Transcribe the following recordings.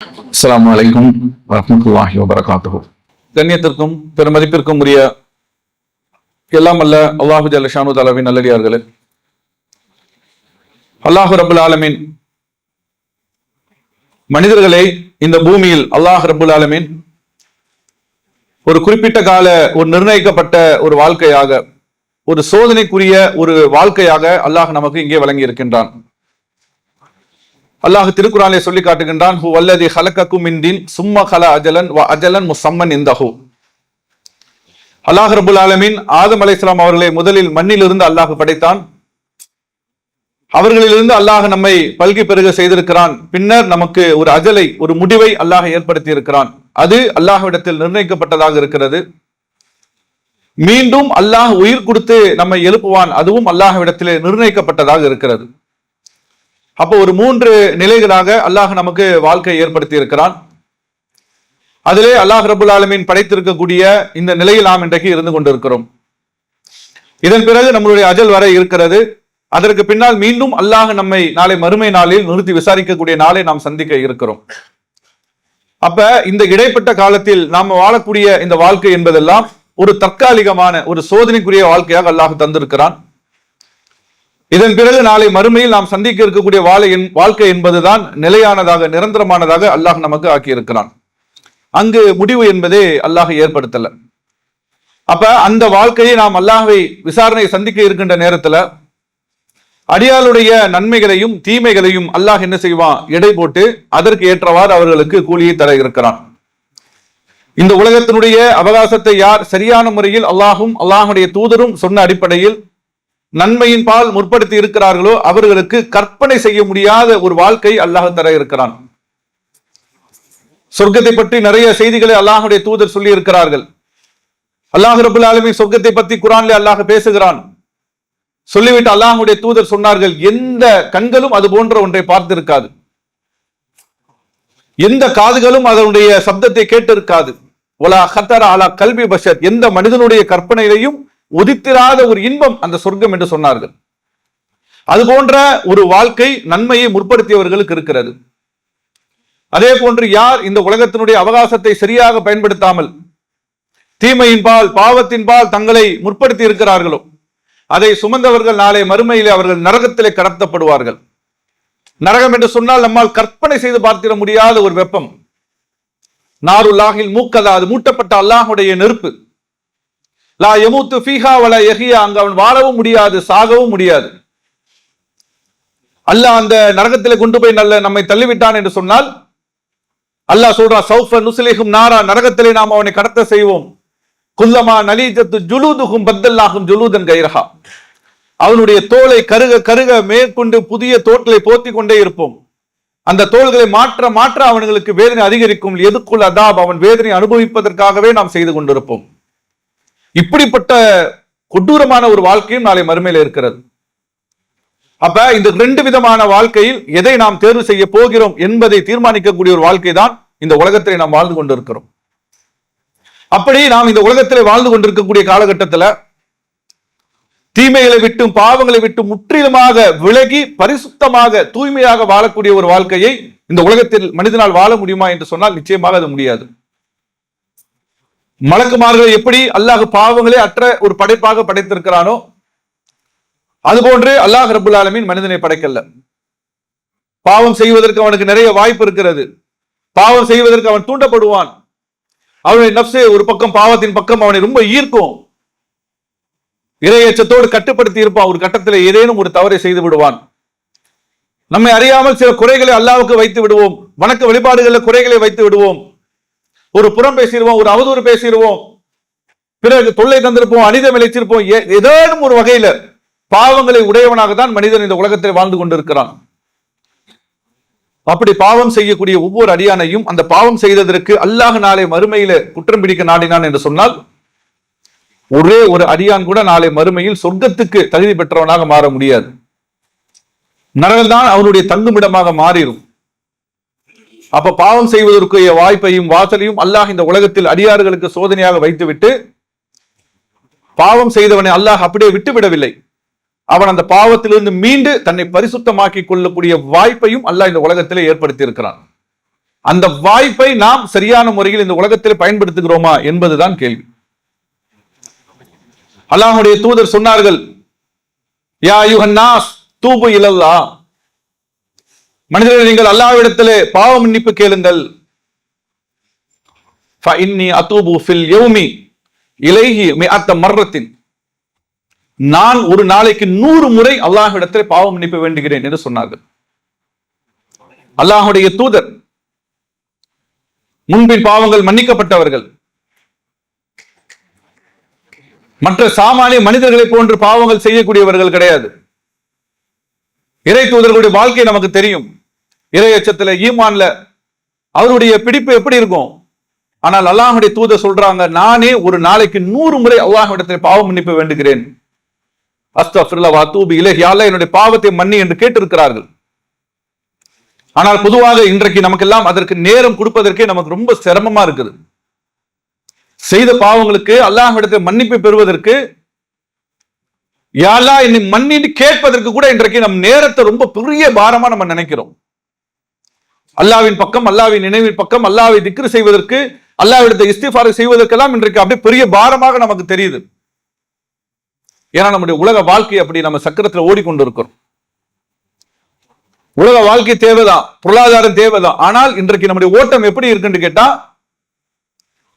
அஸ்லாம் வலைக்கும் வரமத்துல்லாஹி வபரகாத்துஹு. கண்ணியத்திற்கும் பெருமதிப்பிற்கும் உரிய எல்லாம் அல்ல அல்லாஹு ஜலஷானு ஷானு தாலாவின் நல்லடியார்களே. அல்லாஹு ரபுல் ஆலமீன் மனிதர்களை இந்த பூமியில் அல்லாஹ் ரபுல் ஆலமீன் ஒரு குறிப்பிட்ட கால ஒரு நிர்ணயிக்கப்பட்ட ஒரு வாழ்க்கையாக ஒரு சோதனைக்குரிய ஒரு வாழ்க்கையாக அல்லாஹ் நமக்கு இங்கே வழங்கி இருக்கின்றான் அல்லாஹ் திருக்குறானை சொல்லி காட்டுகின்றான் ஹூ வல்லதி ஹலக்கக்கும் மின்தின் சும்ம ஹல அஜலன் வ அஜலன் முசம்மன் இந்தஹு. அல்லாஹ் ரபுல் ஆலமின் ஆதம் அலைஸ்லாம் அவர்களை முதலில் மண்ணிலிருந்து அல்லாஹ் படைத்தான். அவர்களிலிருந்து அல்லாஹ் நம்மை பல்கி பெருக செய்திருக்கிறான். பின்னர் நமக்கு ஒரு அஜலை ஒரு முடிவை அல்லாஹ் ஏற்படுத்தி இருக்கிறான் அது அல்லாஹ்விடத்தில் நிர்ணயிக்கப்பட்டதாக இருக்கிறது. மீண்டும் அல்லாஹ் உயிர் கொடுத்து நம்மை எழுப்புவான் அதுவும் அல்லாஹ்விடத்திலே நிர்ணயிக்கப்பட்டதாக இருக்கிறது. அப்போ ஒரு மூன்று நிலைகளாக அல்லாஹ் நமக்கு வாழ்க்கையை ஏற்படுத்தி இருக்கிறான் அதிலே அல்லாஹ் ரபுல் ஆலமீன் படைத்திருக்கக்கூடிய இந்த நிலையில் நாம் இன்றைக்கு இருந்து கொண்டிருக்கிறோம். இதன் பிறகு நம்மளுடைய அஜல் வரை இருக்கிறது. அதற்கு பின்னால் மீண்டும் அல்லாஹ் நம்மை நாளை மறுமை நாளில் நிறுத்தி விசாரிக்கக்கூடிய நாளை நாம் சந்திக்க இருக்கிறோம். அப்ப இந்த இடைப்பட்ட காலத்தில் நாம் வாழக்கூடிய இந்த வாழ்க்கை என்பதெல்லாம் ஒரு தற்காலிகமான ஒரு சோதனைக்குரிய வாழ்க்கையாக அல்லாஹ் தந்திருக்கிறான். இதன் பிறகு நாளை மறுமையில் நாம் சந்திக்க இருக்கக்கூடிய வாழை வாழ்க்கை என்பதுதான் நிலையானதாக நிரந்தரமானதாக அல்லாஹ் நமக்கு ஆக்கியிருக்கிறான். அங்கு முடிவு என்பதே அல்லாஹ் ஏற்படுத்தல. அப்ப அந்த வாழ்க்கையை நாம் அல்லாஹை விசாரணை சந்திக்க இருக்கின்ற நேரத்துல அடியாளுடைய நன்மைகளையும் தீமைகளையும் அல்லாஹ் என்ன செய்வான் எடை போட்டு அதற்கு ஏற்றவாறு அவர்களுக்கு கூலியை தர இருக்கிறான். இந்த உலகத்தினுடைய அவகாசத்தை யார் சரியான முறையில் அல்லாஹும் அல்லாஹுடைய தூதரும் சொன்ன அடிப்படையில் நன்மையின் பால் முற்படுத்தி இருக்கிறார்களோ அவர்களுக்கு கற்பனை செய்ய முடியாத ஒரு வாழ்க்கை அல்லாஹ் தர இருக்கிறான். சொர்க்கத்தை பற்றி நிறைய செய்திகளை அல்லாஹுடைய தூதர் சொல்லி இருக்கிறார்கள் அல்லாஹ் ரபுல் ஆலமி சொர்க்கத்தை பத்தி குரான்ல அல்லாஹ் பேசுகிறான். சொல்லிவிட்டு அல்லாஹுடைய தூதர் சொன்னார்கள் எந்த கண்களும் அது போன்ற ஒன்றை பார்த்திருக்காது. எந்த காதுகளும் அதனுடைய சப்தத்தை கேட்டிருக்காது. ஒலா ஹத்தர் அலா கல்வி பஷர் எந்த மனிதனுடைய கற்பனையிலையும் உதித்திராத ஒரு இன்பம் அந்த சொர்க்கம் என்று சொன்னார்கள். அது போன்ற ஒரு வாழ்க்கை நன்மையை முற்படுத்தியவர்களுக்கு இருக்கிறது. அதே போன்று யார் இந்த உலகத்தினுடைய அவகாசத்தை சரியாக பயன்படுத்தாமல் தீமையின்பால் பாவத்தின்பால் தங்களை முற்படுத்தி இருக்கிறார்களோ அதை சுமந்தவர்கள் நாளை மறுமையிலே அவர்கள் நரகத்திலே கடத்தப்படுவார்கள். நரகம் என்று சொன்னால் நம்மால் கற்பனை செய்து பார்த்திட முடியாத ஒரு வெப்பம். நாருல்லாகில் மூக்கதா அது மூட்டப்பட்ட அல்லாஹுடைய நெருப்பு. லா எமூத்து ஃபீஹா வல எஹியா அங்க அவன் வாழவும் முடியாது சாகவும் முடியாது. அல்லாஹ் அந்த நரகத்தில் கொண்டு போய் நல்ல நம்மை தள்ளிவிட்டான் என்று சொன்னால் அல்லாஹ் சொல்றான் சௌஃப நுசிலேகும் நாரா. நரகத்திலே நாம் அவனை கடத்த செய்வோம். குல்லமா நலீஜத்து ஜுலூதுகும் பத்தல்லாகும் ஜுலூதன் கைரஹா. அவனுடைய தோலை கருக கருக மேற்கொண்டு புதிய தோட்டலை போத்தி கொண்டே இருப்போம். அந்த தோள்களை மாற்ற மாற்ற அவனுங்களுக்கு வேதனை அதிகரிக்கும். எதுக்குள் அதாப் அவன் வேதனை அனுபவிப்பதற்காகவே நாம் செய்து கொண்டிருப்போம். இப்படிப்பட்ட கொடூரமான ஒரு வாழ்க்கையும் நாளை மறுமையில இருக்கிறது. அப்ப இந்த ரெண்டு விதமான வாழ்க்கையில் எதை நாம் தேர்வு செய்ய போகிறோம் என்பதை தீர்மானிக்கக்கூடிய ஒரு வாழ்க்கை தான் இந்த உலகத்திலே நாம் வாழ்ந்து கொண்டிருக்கிறோம். அப்படி நாம் இந்த உலகத்திலே வாழ்ந்து கொண்டிருக்கக்கூடிய காலகட்டத்துல தீமைகளை விட்டும் பாவங்களை விட்டு முற்றிலுமாக விலகி பரிசுத்தமாக தூய்மையாக வாழக்கூடிய ஒரு வாழ்க்கையை இந்த உலகத்தில் மனிதனால் வாழ முடியுமா என்று சொன்னால் நிச்சயமாக அது முடியாது. மலக்குமார்கள் எப்படி அல்லாஹ் பாவங்களே அற்ற ஒரு படைப்பாக படைத்திருக்கிறானோ அதுபோன்று அல்லாஹ் ரபுல் ஆலமீன் மனிதனை படைக்கல பாவம் செய்வதற்கு அவனுக்கு நிறைய வாய்ப்பு இருக்கிறது. பாவம் செய்வதற்கு அவன் தூண்டப்படுவான். அவனுடைய நப்சே ஒரு பக்கம் பாவத்தின் பக்கம் அவனை ரொம்ப ஈர்க்கும். இரையச்சத்தோடு கட்டுப்படுத்தி இருப்பான். ஒரு கட்டத்தில் ஏதேனும் ஒரு தவறை செய்து விடுவான். நம்மை அறியாமல் சில குறைகளை அல்லாவுக்கு வைத்து விடுவோம். வணக்க வழிபாடுகளில் குறைகளை வைத்து விடுவோம். ஒரு புறம் பேசிடுவோம் ஒரு அவதூறு பேசிடுவோம் பிறகு தொல்லை தந்திருப்போம் அனிதம் இழைச்சிருப்போம் ஏதேனும் ஒரு வகையில பாவங்களை உடையவனாக தான் மனிதன் இந்த உலகத்தில் வாழ்ந்து கொண்டிருக்கிறான். அப்படி பாவம் செய்யக்கூடிய ஒவ்வொரு அடியானையும் அந்த பாவம் செய்ததற்கு அல்லாஹ் நாளை மறுமையில குற்றம் பிடிக்க நாடினான் என்று சொன்னால் ஒரே ஒரு அடியான் கூட நாளை மறுமையில் சொர்க்கத்துக்கு தகுதி பெற்றவனாக மாற முடியாது. நரகம்தான் அவனுடைய தங்குமிடமாக மாறிடும் அப்ப பாவம் செய்வதற்குரிய வாய்ப்பையும் வாசலையும் அல்லாஹ் இந்த உலகத்தில் அடியார்களுக்கு சோதனையாக வைத்துவிட்டு பாவம் செய்தவனை அல்லாஹ் அப்படியே விட்டுவிடவில்லை. அவன் அந்த பாவத்திலிருந்து மீண்டு தன்னை பரிசுத்தமாக்கி கொள்ளக்கூடிய வாய்ப்பையும் அல்லாஹ் இந்த உலகத்திலே ஏற்படுத்தி இருக்கிறான் அந்த வாய்ப்பை நாம் சரியான முறையில் இந்த உலகத்தில் பயன்படுத்துகிறோமா என்பதுதான் கேள்வி. அல்லாஹுடைய தூதர் சொன்னார்கள் யா யுஹன்னாஸ் தூபு இலல்லா மனிதர்கள் நீங்கள் அல்லாவிடத்திலே பாவ மன்னிப்பு கேளுங்கள். இலைஹி மிஅத்த மர்ரத்தின். நான் ஒரு நாளைக்கு நூறு முறை அல்லாஹ்விடத்திலே பாவ மன்னிப்பு வேண்டுகிறேன் என்று சொன்னார்கள். அல்லாஹுடைய தூதர் முன்பின் பாவங்கள் மன்னிக்கப்பட்டவர்கள். மற்ற சாமானிய மனிதர்களை போன்று பாவங்கள் செய்யக்கூடியவர்கள் கிடையாது. இறை தூதர்களுடைய வாழ்க்கை நமக்கு தெரியும். இரையச்சத்துல ஈமான்ல அவருடைய பிடிப்பு எப்படி இருக்கும்? ஆனால் அல்லாஹுடைய தூத சொல்றாங்க நானே ஒரு நாளைக்கு நூறு முறை அல்லாஹ்விடத்தில் பாவம் மன்னிப்பு வேண்டுகிறேன். அஸ்தபிர்லா வாத்தூபி இலஹி. என்னுடைய பாவத்தை மன்னி என்று கேட்டிருக்கிறார்கள். ஆனால் பொதுவாக இன்றைக்கு நமக்கெல்லாம் அதற்கு நேரம் கொடுப்பதற்கே நமக்கு ரொம்ப சிரமமா இருக்குது. செய்த பாவங்களுக்கு அல்லாஹ்விடத்தில் மன்னிப்பு பெறுவதற்கு யாரா என்னை மன்னின்னு கேட்பதற்கு கூட இன்றைக்கு நம் நேரத்தை ரொம்ப பெரிய பாரமா நம்ம நினைக்கிறோம். அல்லாவின் பக்கம் அல்லாவின் நினைவின் பக்கம் அல்லாவை திக்ரு செய்வதற்கு அல்லாவிடத்தை இஸ்திஃபாரை செய்வதற்கெல்லாம் இன்றைக்கு அப்படியே பெரிய பாரமாக நமக்கு தெரியுது. ஏன்னா நம்முடைய உலக வாழ்க்கை அப்படி நம்ம சக்கரத்துல ஓடிக்கொண்டு இருக்கிறோம் உலக வாழ்க்கை தேவைதான் பொருளாதாரம் தேவைதான். ஆனால் இன்றைக்கு நம்முடைய ஓட்டம் எப்படி இருக்குன்னு கேட்டா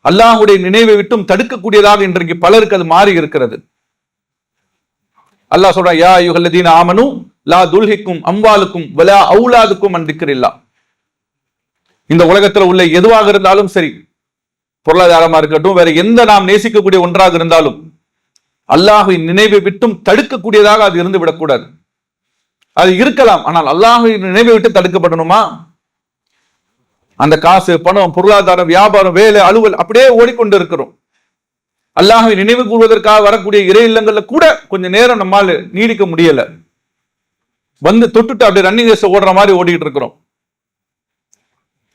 அல்லாஹுடைய நினைவை விட்டும் தடுக்கக்கூடியதாக இன்றைக்கு பலருக்கு அது மாறி இருக்கிறது. அல்லாஹ் சொல்றான் யா யுகல்லதீன் ஆமனும் லா துல்ஹிக்கும் அம்வாலுக்கும் வலா அவுலாதுக்கும் அன்றிக்கிறில்லா இந்த உலகத்தில் உள்ள எதுவாக இருந்தாலும் சரி பொருளாதாரமா இருக்கட்டும் வேற எந்த நாம் நேசிக்கக்கூடிய ஒன்றாக இருந்தாலும் அல்லாஹுவின் நினைவை விட்டும் தடுக்கக்கூடியதாக அது இருந்து விடக்கூடாது. அது இருக்கலாம் ஆனால் அல்லாஹுவின் நினைவை விட்டு தடுக்கப்படணுமா? அந்த காசு பணம் பொருளாதாரம் வியாபாரம் வேலை அலுவல் அப்படியே ஓடிக்கொண்டு இருக்கிறோம். அல்லாஹை நினைவு கூறுவதற்காக வரக்கூடிய இறை இல்லங்கள்ல கூட கொஞ்சம் நேரம் நம்மால் நீடிக்க முடியல. வந்து தொட்டுட்டு அப்படியே ரன்னிங் ரேஸ் ஓடுற மாதிரி ஓடிக்கிட்டு இருக்கிறோம்.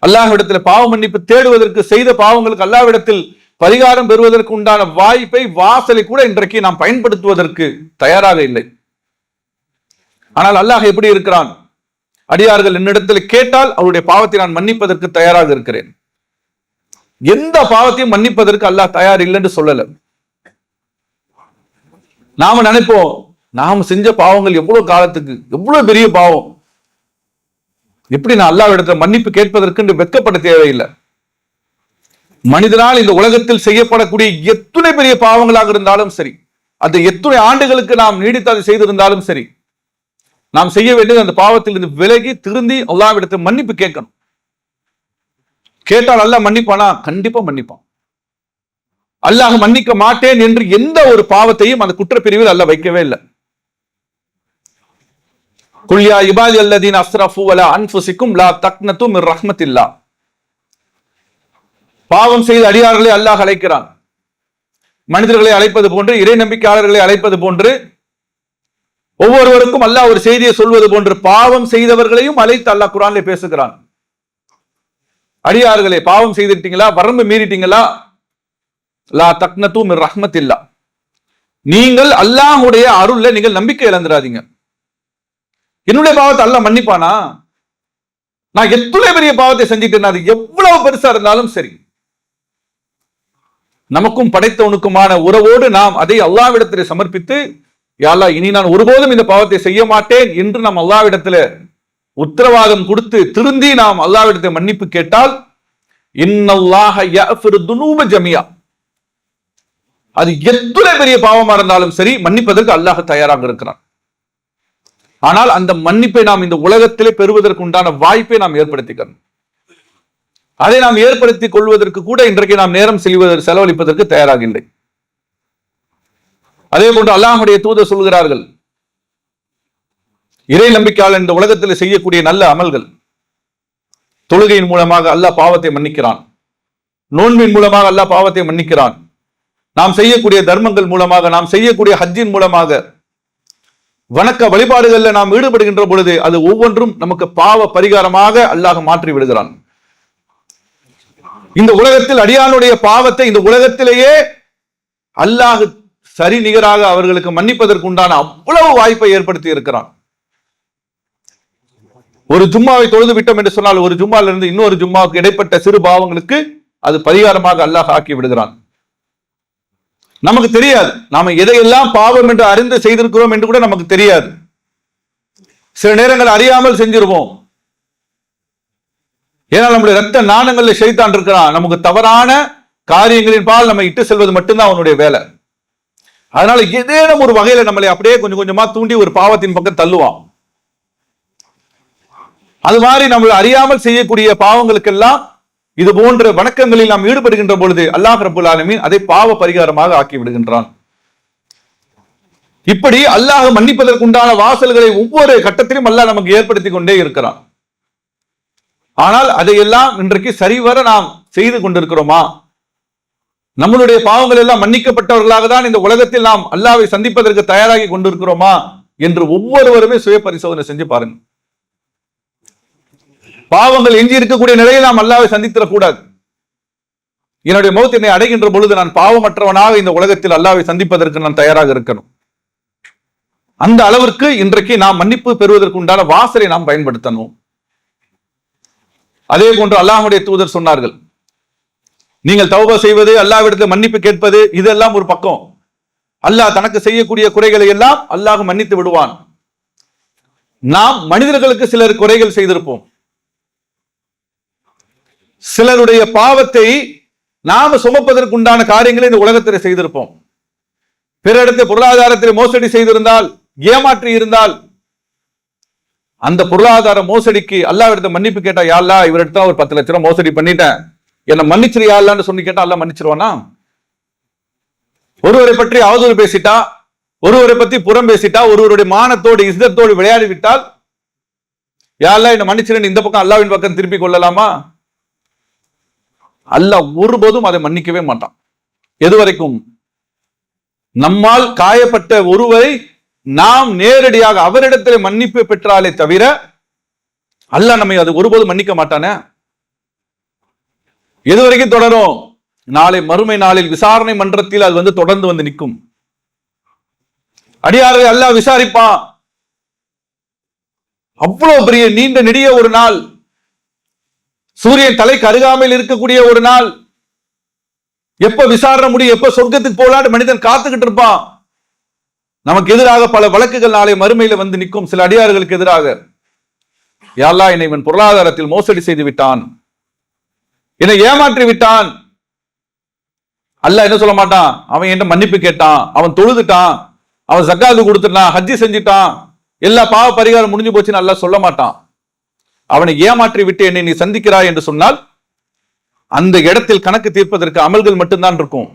அல்லாஹ்விடத்தில் பாவ மன்னிப்பு தேடுவதற்கு செய்த பாவங்களுக்கு அல்லாஹ்விடத்தில் பரிகாரம் பெறுவதற்கு உண்டான வாய்ப்பை வாசலை கூட இன்றைக்கு நாம் பயன்படுத்துவதற்கு தயாராக இல்லை. ஆனால் அல்லாஹ் எப்படி இருக்கிறான்? அடியார்கள் என்னிடத்தில் கேட்டால் அவருடைய பாவத்தை நான் மன்னிப்பதற்கு தயாராக இருக்கிறேன். எந்த பாவத்தையும் மன்னிப்பதற்கு அல்லாஹ் தயார் இல்லைன்னு சொல்லல. நாம நினைப்போம் நாம் செஞ்ச பாவங்கள் எவ்வளவு காலத்துக்கு எவ்வளவு பெரிய பாவம். எப்படி நான் அல்லாவிடத்தில் மன்னிப்பு கேட்பதற்கு என்று வெக்கப்பட தேவையில்லை. மனிதனால் இந்த உலகத்தில் செய்யப்படக்கூடிய எத்தனை பெரிய பாவங்களாக இருந்தாலும் சரி அந்த எத்தனை ஆண்டுகளுக்கு நாம் நீடித்து அதை செய்திருந்தாலும் சரி நாம் செய்ய வேண்டியது அந்த பாவத்தில் இருந்து விலகி திருந்தி அல்லாவிடத்தை மன்னிப்பு கேட்கணும். கேட்டால் அல்லாஹ் மன்னிப்பானா? கண்டிப்பா மன்னிப்பான். அல்லாஹ் மன்னிக்க மாட்டேன் என்று எந்த ஒரு பாவத்தையும் அந்த குற்றப்பிரிவில் அல்ல வைக்கவே இல்லை. குல்யா இபாதி அல்லதீன் அஸ்ரஃபு அலா அன்புசிக்கும் லா தக்னத்து மிர் ரஹ்மத்தில்லா பாவம் செய்த அடியார்களை அல்லாஹ் அழைக்கிறான். மனிதர்களை அழைப்பது போன்று இறை நம்பிக்கையாளர்களை அழைப்பது போன்று ஒவ்வொருவருக்கும் அல்லாஹ் ஒரு செய்தியை சொல்வது போன்று பாவம் செய்தவர்களையும் அழைத்து அல்லாஹ் குரான்ல பேசுகிறான். அடியார்களே பாவம் செய்துட்டீங்களா? வரம்பு மீறிட்டீங்களா? லா தக்னத்து மிர் ரஹ்மத்தில்லா. நீங்கள் அல்லாஹுடைய அருள்ல நீங்கள் நம்பிக்கை இழந்துடாதீங்க என்னுடைய பாவத்தை அல்லாஹ் மன்னிப்பானா? நான் எத்தனை பெரிய பாவத்தை செஞ்சுட்டேன் அது எவ்வளவு பெருசா இருந்தாலும் சரி. நமக்கும் படைத்தவனுக்குமான உறவோடு நாம் அதை அல்லாவிடத்தில் சமர்ப்பித்து யாழ்லா இனி நான் ஒருபோதும் இந்த பாவத்தை செய்ய மாட்டேன் என்று நாம் அல்லாவிடத்துல உத்தரவாதம் கொடுத்து திருந்தி நாம் அல்லாவிடத்தை மன்னிப்பு கேட்டால் இன்னல்லாக துனூப ஜமியா. அது எத்தனை பெரிய பாவமா இருந்தாலும் சரி மன்னிப்பதற்கு அல்லாஹ் தயாராக இருக்கிறான். ஆனால் அந்த மன்னிப்பை நாம் இந்த உலகத்திலே பெறுவதற்கு உண்டான வாய்ப்பை நாம் ஏற்படுத்திக்கணும். அதை நாம் ஏற்படுத்திக் கொள்வதற்கு கூட இன்றைக்கு நாம் நேரம் செல்வதற்கு செலவழிப்பதற்கு தயாராக இல்லை அதே போன்று அல்லாஹுடைய தூதர் சொல்கிறார்கள் இறை நம்பிக்கையாளர் இந்த உலகத்தில் செய்யக்கூடிய நல்ல அமல்கள் தொழுகையின் மூலமாக அல்லாஹ் பாவத்தை மன்னிக்கிறான். நோன்பின் மூலமாக அல்லாஹ் பாவத்தை மன்னிக்கிறான். நாம் செய்யக்கூடிய தர்மங்கள் மூலமாக நாம் செய்யக்கூடிய ஹஜ்ஜின் மூலமாக வணக்க வழிபாடுகளில் நாம் ஈடுபடுகின்ற பொழுது அது ஒவ்வொன்றும் நமக்கு பாவ பரிகாரமாக அல்லாஹ் மாற்றி விடுகிறான். இந்த உலகத்தில் அடியானுடைய பாவத்தை இந்த உலகத்திலேயே அல்லாஹ் சரி நிகராக அவர்களுக்கு மன்னிப்பதற்கு உண்டான அவ்வளவு வாய்ப்பை ஏற்படுத்தி இருக்கிறான். ஒரு ஜும்மாவை தொழுது விட்டோம் என்று சொன்னால் ஒரு ஜும்மால இருந்து இன்னொரு ஜும்மாவுக்கு இடைப்பட்ட சிறு பாவங்களுக்கு அது பரிகாரமாக அல்லாஹ் ஆக்கி விடுகிறான். நமக்கு தெரியாது. நாம எதையெல்லாம் பாவம் என்று அறிந்து செய்திருக்கிறோம் என்று கூட நமக்கு தெரியாது. சில நேரங்கள் அறியாமல் செஞ்சிருவோம். ஏன்னா நம்முடைய ரத்த நாணங்கள்ல செய்தான் இருக்கிறான். நமக்கு தவறான காரியங்களின் பால் நம்ம இட்டு செல்வது மட்டும்தான் அவனுடைய வேலை. அதனால ஏதேனும் ஒரு வகையில நம்மளை அப்படியே கொஞ்சம் கொஞ்சமா தூண்டி ஒரு பாவத்தின் பக்கம் தள்ளுவான். அது மாதிரி நம்மளை அறியாமல் செய்யக்கூடிய பாவங்களுக்கெல்லாம் இது போன்ற வணக்கங்களில் நாம் ஈடுபடுகின்ற பொழுது அல்லாஹ் ரபுல் ஆலமீன் அதை பாவ பரிகாரமாக ஆக்கி விடுகின்றான். இப்படி அல்லாஹ் மன்னிப்பதற்குண்டான வாசல்களை ஒவ்வொரு கட்டத்திலும் அல்லாஹ் நமக்கு ஏற்படுத்தி கொண்டே இருக்கிறான். ஆனால் அதையெல்லாம் இன்றைக்கு சரிவர நாம் செய்து கொண்டிருக்கிறோமா? நம்மளுடைய பாவங்கள் எல்லாம் மன்னிக்கப்பட்டவர்களாக தான் இந்த உலகத்தில் நாம் அல்லாவை சந்திப்பதற்கு தயாராகி கொண்டிருக்கிறோமா? என்று ஒவ்வொருவருமே சுய பரிசோதனை செஞ்சு பாருங்க. பாவங்கள் எஞ்சி இருக்கக்கூடிய நிலையில் நாம் அல்லாவை சந்தித்திடக்கூடாது. என்னுடைய மௌத் என்னை அடைகின்ற பொழுது நான் பாவமற்றவனாக இந்த உலகத்தில் அல்லாவை சந்திப்பதற்கு நான் தயாராக இருக்கணும். அந்த அளவிற்கு இன்றைக்கு நாம் மன்னிப்பு பெறுவதற்கு உண்டான வாசலை நாம் பயன்படுத்தணும். அதே போன்று அல்லாஹுடைய தூதர் சொன்னார்கள் நீங்கள் தௌபா செய்வது அல்லாவிடத்தில் மன்னிப்பு கேட்பது இதெல்லாம் ஒரு பக்கம். அல்லாஹ் தனக்கு செய்யக்கூடிய குறைகளை எல்லாம் அல்லாஹ் மன்னித்து விடுவான். நாம் மனிதர்களுக்கு சிலர் குறைகள் செய்திருப்போம். சிலருடைய பாவத்தை நாம சுமப்பதற்குண்டான காரியங்களை இந்த உலகத்தில் செய்திருப்போம். பிறரிடத்தில் பொருளாதாரத்தில் மோசடி செய்திருந்தால் ஏமாற்றி இருந்தால் அந்த பொருளாதார மோசடிக்கு அல்லாவிடத்த மன்னிப்பு கேட்டா யாழ்லா இவரிடத்த ஒரு பத்து லட்சம் மோசடி பண்ணிட்டேன். என்ன மன்னிச்சிரு யாழ்லான்னு சொல்லி கேட்டா அல்ல மன்னிச்சிருவானா? ஒருவரை பற்றி அவதூறு பேசிட்டா ஒருவரை பத்தி புறம் பேசிட்டா ஒருவருடைய மானத்தோடு இசத்தோடு விளையாடி விட்டால் யாழ்லா என்ன மன்னிச்சிருன்னு இந்த பக்கம் அல்லாவின் பக்கம் திருப்பி கொள்ளலாமா? அல்லாஹ் ஒருபோதும் அதை மன்னிக்கவே மாட்டான். எதுவரைக்கும்? நம்மால் காயப்பட்ட ஒருவரை நாம் நேரடியாக அவரிடத்தில் மன்னிப்பு பெற்றாலே தவிர அல்லாஹ் நம்மை அது ஒருபோதும் மன்னிக்க மாட்டானே? எதுவரைக்கும் தொடரும்? நாளை மறுமை நாளில் விசாரணை மன்றத்தில் அது வந்து தொடர்ந்து வந்து நிற்கும். அடியாரை அல்லாஹ் விசாரிப்பான். அவ்வளவு பெரிய நீண்ட நெடிய ஒரு நாள். சூரியன் தலைக்கு அருகாமையில் இருக்கக்கூடிய ஒரு நாள். எப்ப விசாரணை முடியும் எப்ப சொர்க்கத்துக்கு போலான்னு மனிதன் காத்துக்கிட்டு இருப்பான். நமக்கு எதிராக பல வழக்குகள் நாளை மறுமையில வந்து நிற்கும். சில அடியார்களுக்கு எதிராக. யாரா என்னை இவன் பொருளாதாரத்தில் மோசடி செய்து விட்டான். என்னை ஏமாற்றி விட்டான். அல்ல என்ன சொல்ல மாட்டான்? அவன் என்ன மன்னிப்பு கேட்டான். அவன் தொழுதுட்டான். அவன் சக்காது கொடுத்துட்டான். ஹஜ்ஜி செஞ்சுட்டான். எல்லா பாவ பரிகாரம் முடிஞ்சு போச்சுன்னு நல்லா சொல்ல மாட்டான். அவனை ஏமாற்றி விட்டு என்னை நீ சந்திக்கிறாய் என்று சொன்னால் அந்த இடத்தில் கணக்கு தீர்ப்பதற்கு அமல்கள் மட்டும்தான் இருக்கும்.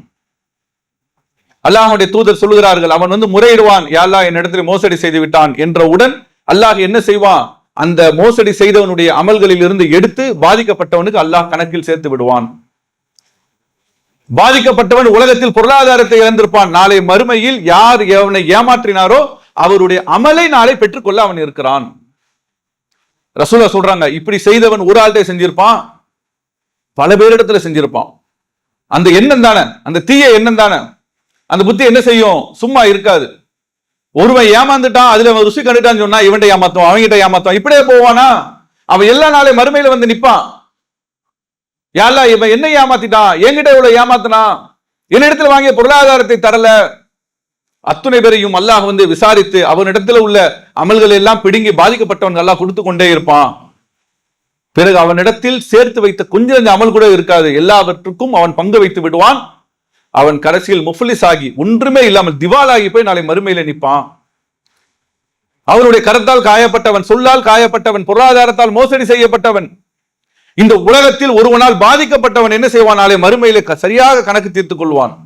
அல்லாஹுடைய தூதர் சொல்லுகிறார்கள் அவன் வந்து முறையிடுவான். யாழ்லா என் இடத்துல மோசடி செய்து விட்டான். என்றவுடன் அல்லாஹ் என்ன செய்வான் அந்த மோசடி செய்தவனுடைய அமல்களில் இருந்து எடுத்து பாதிக்கப்பட்டவனுக்கு அல்லாஹ் கணக்கில் சேர்த்து விடுவான். பாதிக்கப்பட்டவன் உலகத்தில் பொருளாதாரத்தை இழந்திருப்பான். நாளை மறுமையில் யார் அவனை ஏமாற்றினாரோ அவருடைய அமலை நாளை பெற்றுக்கொள்ள அவன் இருக்கிறான். ரசூலா சொல்றாங்க இப்படி செய்தவன் ஒரு ஆள்கிட்ட செஞ்சிருப்பான் பல பேரிடத்துல செஞ்சிருப்பான். அந்த எண்ணம் தானே அந்த தீய எண்ணம் தானே. அந்த புத்தி என்ன செய்யும்? சும்மா இருக்காது. ஒருவன் ஏமாந்துட்டான் அதுல அவன் ருசி கண்டுட்டான்னு சொன்னா இவன்கிட்ட ஏமாத்தும் அவன்கிட்ட ஏமாத்துவான். இப்படியே போவானா? அவன் எல்லா நாளை மறுமையில வந்து நிப்பான். யாரா இவன் என்ன ஏமாத்திட்டான்? என்கிட்ட இவ்வளவு ஏமாத்தினா என்னிடத்துல வாங்கிய பொருளாதாரத்தை தரல அத்துணை பேரையும் அல்லாஹ் வந்து விசாரித்து அவனிடத்துல உள்ள அமல்கள் எல்லாம் பிடுங்கி பாதிக்கப்பட்டவன் எல்லாம் கொடுத்து கொண்டே இருப்பான். பிறகு அவனிடத்தில் சேர்த்து வைத்த கொஞ்சம் கொஞ்சம் அமல் கூட இருக்காது. எல்லாவற்றுக்கும் அவன் பங்கு வைத்து விடுவான். அவன் கடைசியில் முஃபலிஸ் ஆகி ஒன்றுமே இல்லாமல் திவாலாகி போய் நாளை மறுமையில நிற்பான். அவனுடைய கரத்தால் காயப்பட்டவன் சொல்லால் காயப்பட்டவன் பொருளாதாரத்தால் மோசடி செய்யப்பட்டவன் இந்த உலகத்தில் ஒருவனால் பாதிக்கப்பட்டவன் என்ன செய்வான்? நாளை மறுமையில க- சரியாக கணக்கு தீர்த்துக் கொள்வான்.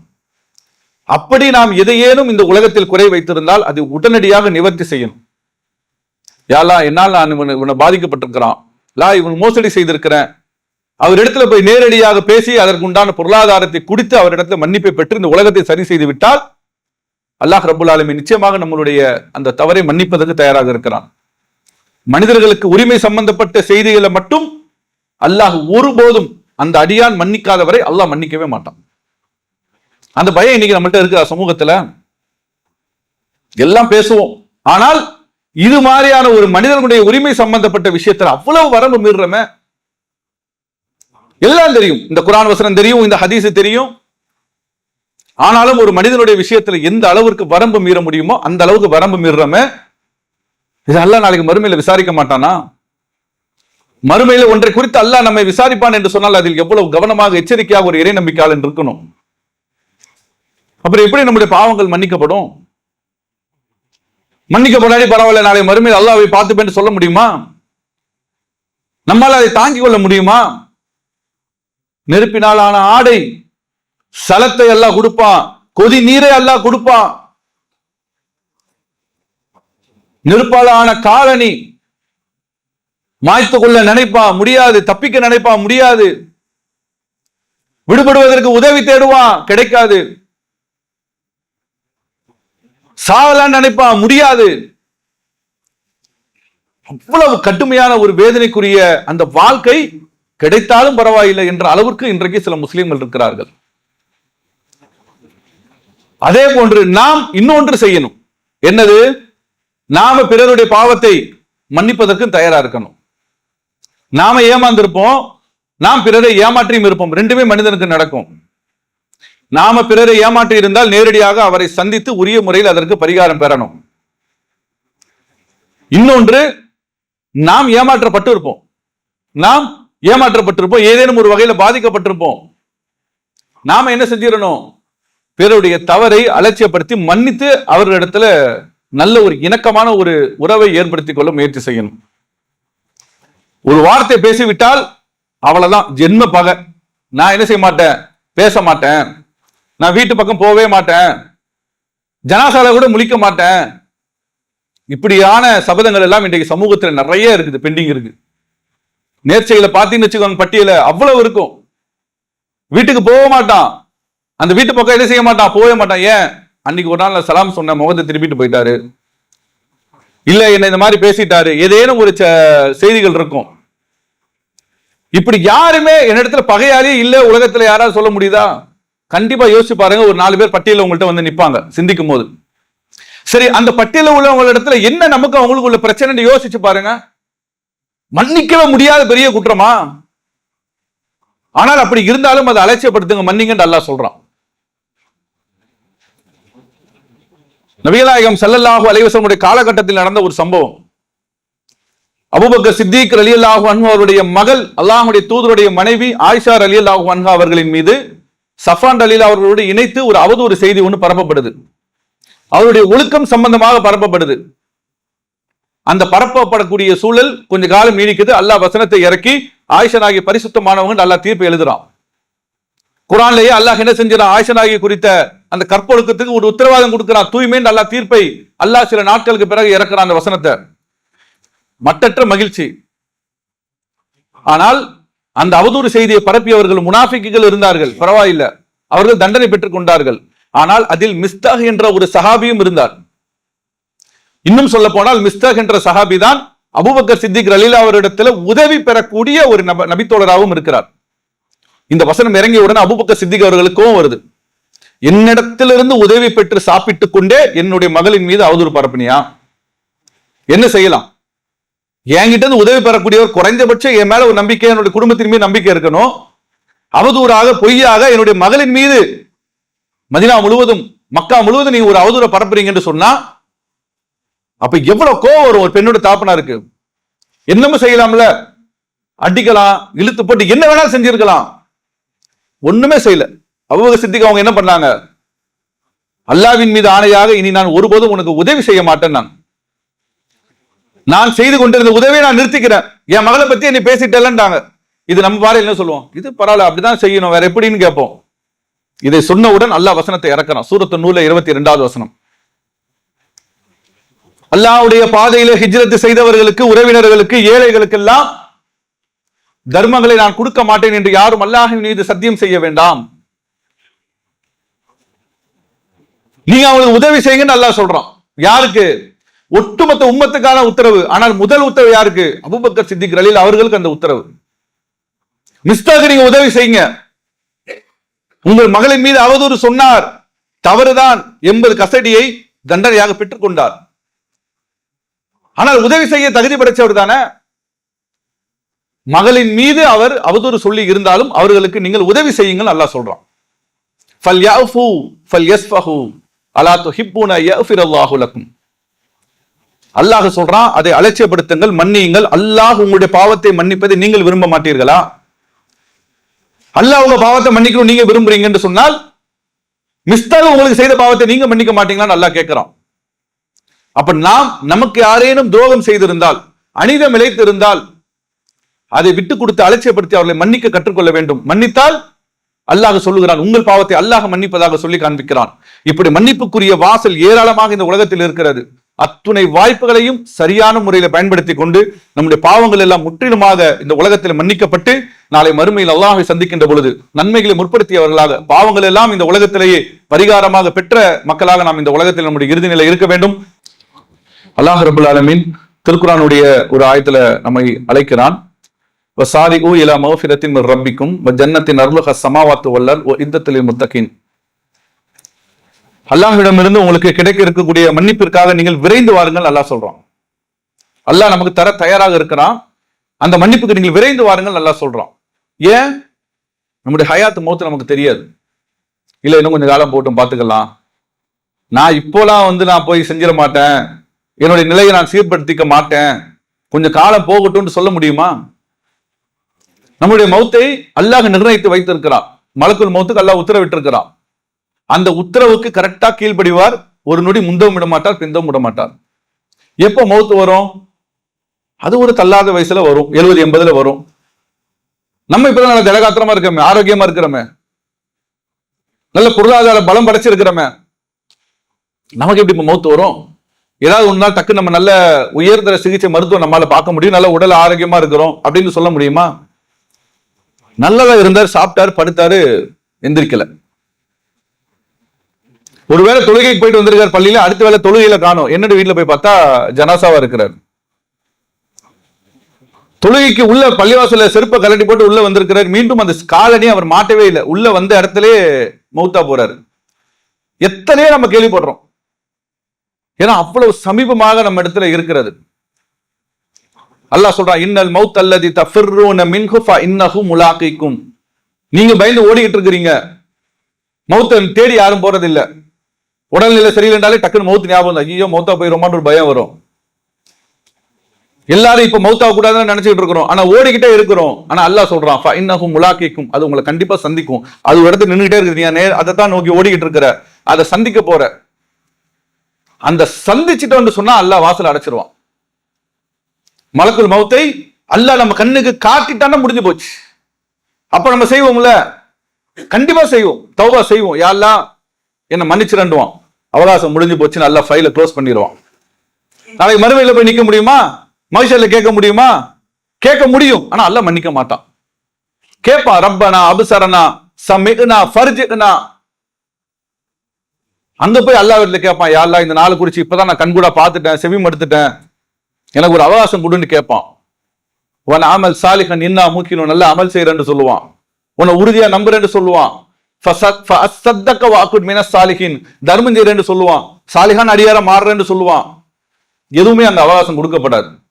அப்படி நாம் எதையேனும் இந்த உலகத்தில் குறை வைத்திருந்தால் அது உடனடியாக நிவர்த்தி செய்யணும் யாலா என்னால் நான் இவனை இவனை பாதிக்கப்பட்டிருக்கிறான். லா இவன் மோசடி செய்திருக்கிறேன். அவரிடத்துல போய் நேரடியாக பேசி அதற்கு உண்டான பொருளாதாரத்தை குடித்து அவரிடத்துல மன்னிப்பை பெற்று இந்த உலகத்தை சரி செய்து விட்டால் அல்லாஹ் ரபுல் ஆலமி நிச்சயமாக நம்மளுடைய அந்த தவறை மன்னிப்பதற்கு தயாராக இருக்கிறான். மனிதர்களுக்கு உரிமை சம்பந்தப்பட்ட செய்திகளை மட்டும் அல்லாஹ் ஒருபோதும் அந்த அடியான் மன்னிக்காதவரை அல்லாஹ் மன்னிக்கவே மாட்டான். அந்த பயம் இன்னைக்கு நம்மள்கிட்ட இருக்கிற சமூகத்துல. எல்லாம் பேசுவோம். ஆனால் இது மாதிரியான ஒரு மனிதனுடைய உரிமை சம்பந்தப்பட்ட விஷயத்துல அவ்வளவு வரம்பு மீறுறமே. எல்லாம் தெரியும். இந்த குரான் வசனம் தெரியும் இந்த ஹதீஸ் தெரியும். ஆனாலும் ஒரு மனிதனுடைய விஷயத்துல எந்த அளவுக்கு வரம்பு மீற முடியுமோ அந்த அளவுக்கு வரம்பு மீறுறமே. இதெல்லாம் நாளைக்கு மறுமையில விசாரிக்க மாட்டானா? மறுமையில ஒன்றை குறித்து அல்லாஹ் நம்மை விசாரிப்பான் என்று சொன்னால் அதில் எவ்வளவு கவனமாக எச்சரிக்கையாக ஒரு இறை நம்பிக்கையாளன் இருக்கணும். அப்புறம் எப்படி நம்முடைய பாவங்கள் மன்னிக்கப்படும்? மன்னிக்கப்படாடி பரவாயில்ல நாளை மறுமையில் அல்லாவை பார்த்துப்பேன்னு சொல்ல முடியுமா? நம்மால் அதை தாங்கிக் கொள்ள முடியுமா? நெருப்பினால் ஆன ஆடை சலத்தை எல்லாம் கொடுப்பான் கொதி நீரை எல்லாம் கொடுப்பான் நெருப்பால் ஆன காலனி மாய்த்து கொள்ள நினைப்பா முடியாது தப்பிக்க நினைப்பா முடியாது. விடுபடுவதற்கு உதவி தேடுவான் கிடைக்காது. சாவலான்னு நினைப்பான் முடியாது. அவ்வளவு கடுமையான ஒரு வேதனைக்குரிய அந்த வாழ்க்கை கிடைத்தாலும் பரவாயில்லை என்ற அளவிற்கு இன்றைக்கு சில முஸ்லீம்கள் இருக்கிறார்கள். அதே போன்று நாம் இன்னொன்று செய்யணும். என்னது? நாம பிறருடைய பாவத்தை மன்னிப்பதற்கும் தயாரா இருக்கணும். நாம ஏமாந்திருப்போம் நாம் பிறரை ஏமாற்றியும் இருப்போம். ரெண்டுமே மனிதனுக்கு நடக்கும். நாம பிறரை ஏமாற்றி இருந்தால் நேரடியாக அவரை சந்தித்து உரிய முறையில் அதற்கு பரிகாரம் பெறணும். இன்னொன்று நாம் ஏமாற்றப்பட்டு இருப்போம் நாம் ஏமாற்றப்பட்டிருப்போம் ஏதேனும் ஒரு வகையில பாதிக்கப்பட்டிருப்போம். நாம என்ன செஞ்சிடணும்? பிறருடைய தவறை அலட்சியப்படுத்தி மன்னித்து அவர்களிடத்துல நல்ல ஒரு இணக்கமான ஒரு உறவை ஏற்படுத்திக் கொள்ள முயற்சி செய்யணும். ஒரு வார்த்தை பேசிவிட்டால் அவ்வளவுதான். ஜென்ம பகை. நான் என்ன செய்ய மாட்டேன்? பேச மாட்டேன். நான் வீட்டு பக்கம் போகவே மாட்டேன். ஜனாசால கூட முழிக்க மாட்டேன். இப்படியான சபதங்கள் எல்லாம் இன்றைக்கு சமூகத்தில் நிறைய இருக்குது பெண்டிங் இருக்கு. நேர்ச்சையில பார்த்தீங்கன்னு வச்சுக்கோங்க பட்டியல அவ்வளவு இருக்கும். வீட்டுக்கு போக மாட்டான். அந்த வீட்டு பக்கம் என்ன செய்ய மாட்டான் போகவே மாட்டான். ஏன்? அன்னைக்கு ஒரு நாள் சலாம் சொன்ன முகத்தை திருப்பிட்டு போயிட்டாரு. இல்ல என்ன இந்த மாதிரி பேசிட்டாரு. ஏதேனும் ஒரு ச- செய்திகள் இருக்கும். இப்படி யாருமே என்னிடத்துல பகையாளியே இல்ல உலகத்துல யாராவது சொல்ல முடியுதா? கண்டிப்பா யோசிச்சு பாருங்க. ஒரு நாலு பேர் பட்டியல உங்கள்ட்ட வந்து நிப்பாங்க. சிந்திக்கும் போது சரி அந்த பட்டியல உள்ளவங்க இடத்துல என்ன நமக்கு அவங்களுக்கு உள்ள பிரச்சனை யோசிச்சு பாருங்க. மன்னிக்கவே முடியாத பெரிய குற்றமா? ஆனால் அப்படி இருந்தாலும் அதை அலட்சியப்படுத்துங்க. மன்னிங்கன்னு நல்லா சொல்றான். நபிகளாயகம் செல்லல்லாஹு அலைவசனுடைய காலகட்டத்தில் நடந்த ஒரு சம்பவம். அபூபக்கர் சித்திக் ரலியல்லாஹு அன்ஹு அவருடைய மகள் அல்லாஹுடைய தூதருடைய மனைவி ஆயிஷா ரலியல்லாஹு அன்ஹா அவர்களின் மீது சஃபான் அலில் அவர்களோடு இணைத்து ஒரு அவதூறு செய்தி ஒன்று பரப்பப்படுது. அவருடைய ஒழுக்கம் சம்பந்தமாக பரப்பப்படுது. அந்த பரப்பப்படக்கூடிய சூழல் கொஞ்ச காலம் நீடிக்குது. அல்லாஹ் வசனத்தை இறக்கி ஆயிஷனாகிய பரிசுத்தமானவங்க நல்லா தீர்ப்பு எழுதுறான். குரான்லேயே அல்லாஹ் என்ன செஞ்சான் ஆயிஷனாகிய குறித்த அந்த கற்பொழுக்கத்துக்கு ஒரு உத்தரவாதம் கொடுக்கிறான். தூய்மை நல்லா தீர்ப்பை அல்லாஹ் சில நாட்களுக்கு பிறகு இறக்குறான் அந்த வசனத்தை. மட்டற்ற மகிழ்ச்சி. ஆனால் அந்த அவதூறு செய்தியை பரப்பியவர்கள் முனாஃபிக்குகள் இருந்தார்கள். பரவாயில்லை. அவர்கள் தண்டனை பெற்றுக் கொண்டார்கள். ஆனால் அதில் மிஸ்தாக் என்ற ஒரு சஹாபியும் இருந்தார். இன்னும் சொல்ல போனால் மிஸ்தாக் என்ற சஹாபி தான் அபுபக்கர் சித்திக் ரலீலா அவரிடத்துல உதவி பெறக்கூடிய ஒரு நப நபித்தோழராகவும் இருக்கிறார். இந்த வசனம் இறங்கிய உடனே அபுபக்கர் சித்திக் அவர்களுக்கும் வருது. என்னிடத்திலிருந்து உதவி பெற்று சாப்பிட்டுக் கொண்டே என்னுடைய மகளின் மீது அவதூறு பரப்பினியா? என்ன செய்யலாம்? என்கிட்ட இருந்து உதவி பெறக்கூடியவர் குறைந்தபட்சம் என் மேல ஒரு நம்பிக்கை என்னுடைய குடும்பத்தின் மீது நம்பிக்கை இருக்கணும். அவதூறாக பொய்யாக என்னுடைய மகளின் மீது மதினா முழுவதும் மக்கா முழுவதும் நீங்க ஒரு அவதூற பரப்புறீங்க சொன்னா அப்ப எவ்வளவு கோவம் வரும்? ஒரு பெண்ணோட தாப்பனா இருக்கு என்னமோ செய்யலாம்ல? அடிக்கலாம் இழுத்து போட்டு என்ன வேணாலும் செஞ்சிருக்கலாம். ஒண்ணுமே செய்யல. அவ்வளவு சித்திக்கு அவங்க என்ன பண்ணாங்க? அல்லாவின் மீது ஆணையாக இனி நான் ஒருபோதும் உனக்கு உதவி செய்ய மாட்டேன் நான். நான் செய்து கொண்டிருந்த உதவியை நான் நிறுத்திக்கிறேன். என் மகளை பத்தி என்னை பேசிட்டேன்டாங்க. இது நம்ம பாரு என்ன சொல்லுவோம்? இது பரவாயில்ல அப்படிதான் செய்யணும். வேற எப்படின்னு கேட்போம். இதை சொன்னவுடன் அல்லாஹ் வசனத்தை இறக்குறான் சூரத்து நூல இருபத்தி இரண்டாவது வசனம். அல்லாவுடைய பாதையில ஹிஜ்ரத்து செய்தவர்களுக்கு உறவினர்களுக்கு ஏழைகளுக்கு எல்லாம் தர்மங்களை நான் கொடுக்க மாட்டேன் என்று யாரும் அல்லாஹின் மீது சத்தியம் செய்ய வேண்டாம். நீங்க அவங்களுக்கு உதவி செய்யுங்கன்னு அல்லாஹ் சொல்றான். யாருக்கு? ஒட்டுமொத்த உம்மத்துக்கான உத்தரவு. ஆனால் முதல் உத்தரவு யாருக்கு? அபூபக்கர் சித்திக் ரலீல் அவர்களுக்கு அந்த உத்தரவு. மிஸ்டாக்கு நீங்க உதவி செய்யுங்க. உங்கள் மகளின் மீது அவதூறு சொன்னார். தவறுதான் எண்பது கசடியை தண்டனையாக பெற்றுக் கொண்டார் ஆனால் உதவி செய்ய தகுதி படைச்சவர் தானே? மகளின் மீது அவர் அவதூறு சொல்லி இருந்தாலும் அவர்களுக்கு நீங்கள் உதவி செய்யுங்கள் நல்லா சொல்றான். ஃபல் யாஃபு ஃபல் யஸ்ஃபஹு அலா துஹிப்பூன யஃபிரல்லாஹு லக்கும். அல்லாஹ் சொல்றான் அதை அலட்சியப்படுத்துங்கள் மன்னியுங்கள். அல்லாஹ் உங்களுடைய பாவத்தை மன்னிப்பதை நீங்கள் விரும்ப மாட்டீர்களா? அல்லாஹ் உங்க பாவத்தை மன்னிக்கணும் நீங்க விரும்புறீங்கன்னு சொன்னால் மிஸ்தாக உங்களுக்கு செய்த பாவத்தை நீங்க மன்னிக்க மாட்டீங்களான்னு அல்லாஹ் கேட்கிறான். அப்ப நாம் நமக்கு யாரேனும் துரோகம் செய்திருந்தால் அனிதம் இழைத்திருந்தால் அதை விட்டு கொடுத்து அலட்சியப்படுத்தி அவர்களை மன்னிக்க கற்றுக்கொள்ள வேண்டும். மன்னித்தால் அல்லாஹ் சொல்லுகிறான் உங்கள் பாவத்தை அல்லாஹ் மன்னிப்பதாக சொல்லி காண்பிக்கிறான். இப்படி மன்னிப்புக்குரிய வாசல் ஏராளமாக இந்த உலகத்தில் இருக்கிறது. அத்துணை வாய்ப்புகளையும் சரியான முறையில பயன்படுத்தி கொண்டு நம்முடைய பாவங்கள் எல்லாம் முற்றிலுமாக இந்த உலகத்தில் மன்னிக்கப்பட்டு நாளை மறுமையில் அல்லாஹை சந்திக்கின்ற பொழுது நன்மைகளை முற்படுத்தியவர்களாக பாவங்கள் எல்லாம் இந்த உலகத்திலேயே பரிகாரமாக பெற்ற மக்களாக நாம் இந்த உலகத்தில் நம்முடைய இறுதி நிலை இருக்க வேண்டும். அல்லாஹ் ரபுல் ஆலமீன் திருக்குறானுடைய ஒரு ஆயத்துல நம்மை அழைக்கிறான். வசாரிகு இலா மௌஃபிரத்தின் ரப்பிக்கும் வ ஜன்னத்தின் அருளுக சமாவாத்து வல்லர் ஓ இந்தத்தில் முத்தகின். அல்லாஹ்விடமிருந்து உங்களுக்கு கிடைக்க இருக்கக்கூடிய மன்னிப்பிற்காக நீங்கள் விரைந்து வாருங்கள் அல்லாஹ் சொல்றான். அல்லாஹ் நமக்கு தர தயாராக இருக்கிறான். அந்த மன்னிப்புக்கு நீங்கள் விரைந்து வாருங்கள் நல்லா சொல்றான். ஏன்? நம்முடைய ஹயாத் மௌத்து நமக்கு தெரியாது. இல்லை இன்னும் கொஞ்சம் காலம் போட்டும் பார்த்துக்கலாம். நான் இப்போலாம் வந்து நான் போய் செஞ்சிட மாட்டேன். என்னுடைய நிலையை நான் சீர்படுத்திக்க மாட்டேன். கொஞ்சம் காலம் போகட்டும்னு சொல்ல முடியுமா? நம்முடைய மௌத்தை அல்லாஹ் நிர்ணயித்து வைத்திருக்கிறான் மலக்குள் மௌத்துக்கு அல்லாஹ் உத்தரவிட்டிருக்கிறான் அந்த உத்தரவுக்கு கரெக்டா கீழ்ப்படிவார். ஒரு நொடி முந்தவும் விட மாட்டார் பிந்தவும் விட மாட்டார் எப்போ மௌத்து வரும்? அது ஒரு தள்ளாத வயசுல வரும். எழுபது எண்பதுல வரும். நம்ம இப்பதான் நல்ல திடகாத்திரமா இருக்கிறோமே ஆரோக்கியமா இருக்கிறோமே. நல்ல பொருளாதார பலம் படைச்சிருக்கிறோமே நமக்கு எப்படி இப்ப மௌத்து வரும்? ஏதாவது ஒன்றா டக்கு நம்ம நல்ல உயர்தர சிகிச்சை மருத்துவம் நம்மளால பார்க்க முடியும். நல்ல உடல் ஆரோக்கியமா இருக்கிறோம் அப்படின்னு சொல்ல முடியுமா? நல்லதா இருந்தார் சாப்பிட்டாரு படுத்தாரு எந்திரிக்கல. ஒருவேளை தொழுகைக்கு போயிட்டு வந்திருக்காரு பள்ளியில அடுத்த வேளை தொழுகையில காணும். என்னோட வீட்டுல போய் பார்த்தா ஜனாசாவா இருக்கிறார். தொழுகைக்கு உள்ள பள்ளிவாசல செருப்பை கலட்டி போட்டு உள்ள வந்திருக்கிறார். மீண்டும் அந்த காலனி அவர் மாட்டவே இல்லை. உள்ள வந்த இடத்துல மௌத்தா போறாரு. எத்தனையோ நம்ம கேள்விப்படுறோம். ஏன்னா அவ்வளவு சமீபமாக நம்ம இடத்துல இருக்கிறது. அல்லாஹ் சொல்றான் இன்னல் மௌத் அல்லதி தஃபிர்ரூன மின்ஹுஃபா இன்னஹு முலாக்கிக்கும் நீங்க பயந்து ஓடிக்கிட்டு இருக்கிறீங்க. மௌத்தன் தேடி யாரும் போறதில்லை. உடல்நிலை சரியில்லைனாலே டக்குன்னு மௌத்து ஞாபகம் தான் ஐயோ மௌத்தா போயிருமான்னு ஒரு பயம் வரும். எல்லாரும் இப்ப மௌத்தா கூடாதுன்னு நினைச்சிட்டு இருக்கிறோம். ஆனா ஓடிக்கிட்டே இருக்கிறோம். ஆனா அல்லா சொல்றான் இன்னகும் முலாக்கிக்கும். அது உங்களை கண்டிப்பா சந்திக்கும். அது ஒரு இடத்துல நின்றுகிட்டே இருக்குது. நீ அதை தான் நோக்கி ஓடிக்கிட்டு இருக்கிற. அதை சந்திக்க போற. அந்த சந்திச்சுட்டோம்னு சொன்னா அல்லாஹ் வாசல் அடைச்சிருவான். மலக்குள் மௌத்தை அல்லாஹ் நம்ம கண்ணுக்கு காட்டிட்டான்னா முடிஞ்சு போச்சு. அப்ப நம்ம செய்வோம்ல? கண்டிப்பா செய்வோம். தௌபா செய்வோம். யாரெல்லாம் என்ன மன்னிச்சிரண்டுவான் அவகாசம் முடிஞ்சு போச்சு நல்லா ஃபைல க்ளோஸ் பண்ணிடுவான் நாளைக்கு மறுமையில போய் நிற்க முடியுமா? மகிஷல்ல கேட்க முடியுமா? கேட்க முடியும் ஆனா அல்ல மன்னிக்க மாட்டான். கேட்பான் ரப்பனா அபுசரனா சமிகுனா ஃபர்ஜுனா அங்க போய் அல்லாஹ் வீட்டுல கேட்பான் யாரா இந்த நாள் குறிச்சு இப்பதான் நான் கண்கூடா பார்த்துட்டேன் செவி மடுத்துட்டேன். எனக்கு ஒரு அவகாசம் கொடுன்னு கேட்பான். உன் அமல் சாலிகன் இன்னா மூக்கினும் நல்ல அமல் செய்யறேன்னு சொல்லுவான். உன்னை உறுதியா நம்புறேன்னு சொல்லுவான். ஃபசத்- தர்மம் செய்யறேன்னு சொல்லுவான். சாலிஹான் அடியார மாறுறேன்னு சொல்லுவான். எதுவுமே அந்த அவகாசம் கொடுக்கப்படாது.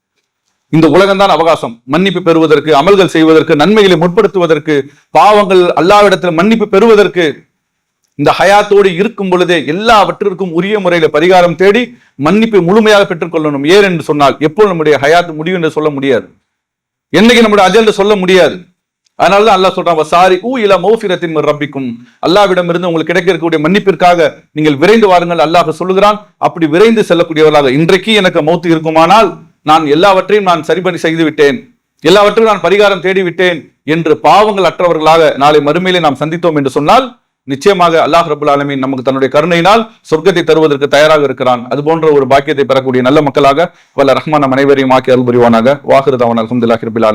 இந்த உலகம்தான் அவகாசம். மன்னிப்பு பெறுவதற்கு அமல்கள் செய்வதற்கு நன்மைகளை முற்படுத்துவதற்கு பாவங்கள் அல்லாவிடத்தில் மன்னிப்பு பெறுவதற்கு இந்த ஹயாத்தோடு இருக்கும் பொழுதே எல்லாவற்றிற்கும் உரிய முறையில பரிகாரம் தேடி மன்னிப்பை முழுமையாக பெற்றுக்கொள்ளணும். ஏன் என்று சொன்னால் எப்போ நம்முடைய ஹயாத் முடியும் என்று சொல்ல முடியாது. என்னைக்கு நம்முடைய அஜல் சொல்ல முடியாது. அதனாலதான் அல்லாஹ் சொல்றான் சாரி ஊ இல மௌஃபிரத்தின் ரப்பிக்கும். அல்லாவிடம் இருந்து உங்களுக்கு கிடைக்க இருக்கக்கூடிய மன்னிப்பிற்காக நீங்கள் விரைந்து வாருங்கள் அல்லாஹ் சொல்லுகிறான். அப்படி விரைந்து செல்லக்கூடியவர்களாக இன்றைக்கு எனக்கு மௌத்து இருக்குமானால் நான் எல்லாவற்றையும் நான் சரி பண்ணி செய்து விட்டேன் எல்லாவற்றையும் நான் பரிகாரம் தேடி விட்டேன் என்று பாவங்கள் அற்றவர்களாக நாளை மறுமையிலே நாம் சந்தித்தோம் என்று சொன்னால் நிச்சயமாக அல்லாஹ் ரபுல் ஆலமீன் நமக்கு தன்னுடைய கருணையினால் சொர்க்கத்தை தருவதற்கு தயாராக இருக்கிறான். அது போன்ற ஒரு பாக்கியத்தை பெறக்கூடிய நல்ல மக்களாக வல்ல ரஹ்மான் அனைவரையும் ஆக்கி அருள் புரிவானாக. வாஹிருதவன் அலமதுல்லாஹி ரபுல்